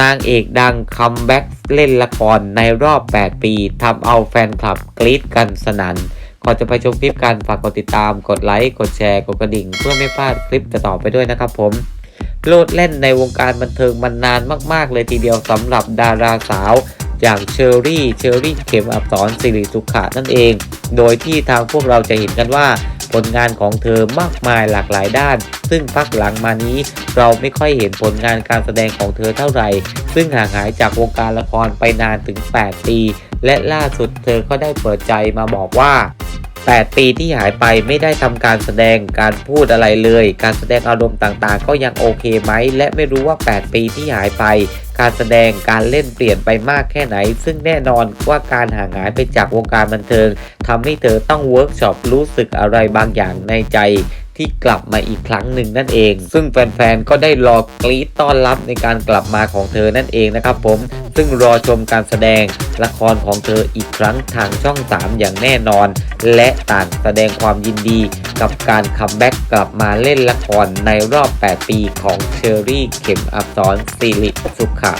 นางเอกดังคัมแบ็กเล่นละครในรอบ 8 ปีทำเอาแฟนคลับกรี๊ดกันสนัน่นก่อนจะไปชมคลิปกันฝากกดติดตาม กดไลค์ กดแชร์ กดกระดิ่ง เพื่อไม่พลาดคลิปต่อไปด้วยนะครับผม โลดเล่นในวงการบันเทิงมานานมาก ๆ เลยทีเดียวสำหรับดาราสาว อย่างเชอรี่ เชอรี่เข็มอับสรสิริสุขะนั่นเอง โดยที่ทางพวกเราจะเห็นกันว่า ลงานของเธอมากมายหลากหลายด้าน ซึ่งพักหลังมานี้เราไม่ค่อยเห็นผลงานการแสดงของเธอเท่าไหร่ ซึ่งห่างหายจากวงการละครไปนานถึง 8 ปี และล่าสุดเธอก็ได้เปิดใจมาบอกว่า 8 ปีที่หายไปไม่ได้ทำการแสดงการพูดอะไรเลย การแสดงอารมณ์ต่างๆ ก็ยังโอเคไหม และไม่รู้ว่า 8 ปีที่หายไป การแสดงการเล่นเปลี่ยนไปมากแค่ไหน ซึ่งแน่นอนว่าการห่างหายไปจากวงการบันเทิงทำให้เธอต้องเวิร์กช็อปรู้สึกอะไรบางอย่างในใจที่กลับมาอีกครั้งหนึ่งนั่นเอง ซึ่งแฟนๆ ก็ได้รอกรี๊ดต้อนรับในการกลับมาของเธอนั่นเองนะครับผม ซึ่งรอชมการแสดงละครของเธออีกครั้งทางช่อง 3 อย่างแน่นอน และต่างแสดงความยินดีกับการคัมแบ็กกลับมาเล่นละครในรอบ 8 ปีของเชอรี่เข็มอับสรสิริสุขะ